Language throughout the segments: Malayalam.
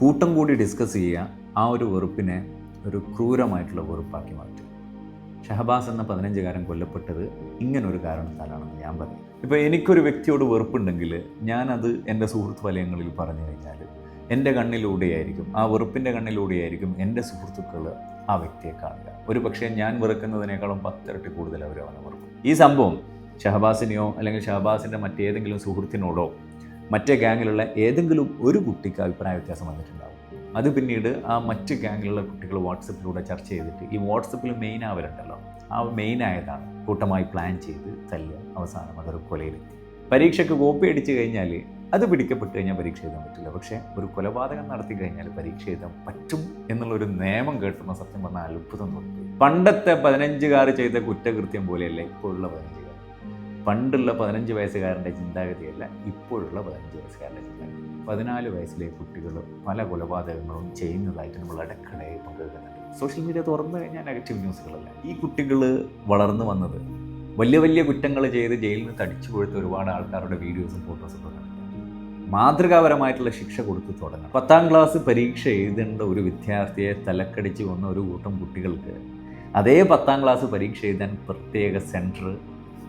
കൂട്ടം കൂടി ഡിസ്കസ് ചെയ്യുക ആ ഒരു വെറുപ്പിനെ ഒരു ക്രൂരമായിട്ടുള്ള വെറുപ്പാക്കി മാറ്റും ഷഹബാസ് എന്ന പതിനഞ്ചുകാരൻ കൊല്ലപ്പെട്ടത് ഇങ്ങനൊരു കാരണത്താലാണെന്ന് ഞാൻ പറയും. ഇപ്പോൾ എനിക്കൊരു വ്യക്തിയോട് വെറുപ്പുണ്ടെങ്കിൽ ഞാനത് എന്റെ സുഹൃത്ത് വലയങ്ങളിൽ പറഞ്ഞു കഴിഞ്ഞാൽ എന്റെ കണ്ണിലൂടെയായിരിക്കും ആ വെറുപ്പിന്റെ കണ്ണിലൂടെയായിരിക്കും എന്റെ സുഹൃത്തുക്കൾ ആ വ്യക്തിയെ കാണുക. ഒരു പക്ഷേ ഞാൻ വെറുക്കുന്നതിനേക്കാളും പത്തിരട്ടി കൂടുതൽ അവർ അവനെ വെറുക്കും. ഈ സംഭവം ഷഹബാസിനെയോ അല്ലെങ്കിൽ ഷഹബാസിന്റെ മറ്റേതെങ്കിലും സുഹൃത്തിനോടോ മറ്റേ ഗാങ്ങിലുള്ള ഏതെങ്കിലും ഒരു കുട്ടിക്ക് അഭിപ്രായ വ്യത്യാസം വന്നിട്ടുണ്ടാവും. അത് പിന്നീട് ആ മറ്റ് ഗാങ്ങിലുള്ള കുട്ടികൾ വാട്സപ്പിലൂടെ ചർച്ച ചെയ്തിട്ട് ഈ വാട്സപ്പിൽ മെയിൻ ആവരുണ്ടല്ലോ ആ മെയിൻ ആയതാണ് കൂട്ടമായി പ്ലാൻ ചെയ്ത് തല്ലുക അവസാനം അതൊരു കൊലയിലെത്തി പരീക്ഷയ്ക്ക് കോപ്പി അടിച്ചു കഴിഞ്ഞാൽ അത് പിടിക്കപ്പെട്ട് കഴിഞ്ഞാൽ പരീക്ഷ എഴുതാൻ പറ്റില്ല. പക്ഷേ ഒരു കൊലപാതകം നടത്തി കഴിഞ്ഞാൽ പരീക്ഷ എഴുതാൻ പറ്റും എന്നുള്ളൊരു നിയമം കേട്ടുന്ന സത്യം പറഞ്ഞാൽ അത്ഭുതം തോന്നി പണ്ടത്തെ പതിനഞ്ചുകാർ ചെയ്ത കുറ്റകൃത്യം പോലെയല്ല ഇപ്പോഴുള്ള പതിനഞ്ചുകാർ പണ്ടുള്ള പതിനഞ്ച് വയസ്സുകാരന്റെ ചിന്താഗതിയല്ല ഇപ്പോഴുള്ള പതിനഞ്ച് വയസ്സുകാരന്റെ ചിന്താഗതി. പതിനാല് വയസ്സിലെ കുട്ടികൾ പല കൊലപാതകങ്ങളും ചെയ്യുന്നതായിട്ട് നമ്മൾ ഇടക്കിടെ പങ്കുവെക്കുന്നുണ്ട്. സോഷ്യൽ മീഡിയ തുറന്നു കഴിഞ്ഞാൽ നെഗറ്റീവ് ന്യൂസുകളല്ല. ഈ കുട്ടികൾ വളർന്നു വന്നത് വലിയ വലിയ കുറ്റങ്ങൾ ചെയ്ത് ജയിലിൽ നിന്ന് തടിച്ചു കൊടുത്ത ഒരുപാട് ആൾക്കാരുടെ വീഡിയോസും ഫോട്ടോസും ഒക്കെ മാതൃകാപരമായിട്ടുള്ള ശിക്ഷ കൊടുത്തു തുടങ്ങണം. പത്താം ക്ലാസ് പരീക്ഷ എഴുതേണ്ട ഒരു വിദ്യാർത്ഥിയെ തലക്കടിച്ച് വന്ന ഒരു കൂട്ടം കുട്ടികൾക്ക് അതേ പത്താം ക്ലാസ് പരീക്ഷ എഴുതാൻ പ്രത്യേക സെന്റർ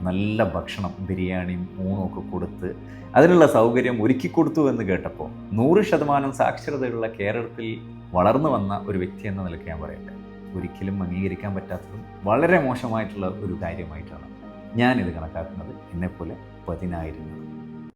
നല്ല ഭക്ഷണം ബിരിയാണിയും ഊണും ഒക്കെ കൊടുത്ത് അതിനുള്ള സൗകര്യം ഒരുക്കി കൊടുത്തു എന്ന് കേട്ടപ്പോൾ നൂറ് ശതമാനം സാക്ഷരതയുള്ള കേരളത്തിൽ വളർന്നു വന്ന ഒരു വ്യക്തി എന്ന നിലയ്ക്ക് ഞാൻ പറയട്ടെ. ഒരിക്കലും അംഗീകരിക്കാൻ പറ്റാത്തതും വളരെ മോശമായിട്ടുള്ള ഒരു കാര്യമായിട്ടാണ് ഞാനിത് കണക്കാക്കുന്നത്. എന്നെപ്പോലെ പതിനായിരങ്ങൾ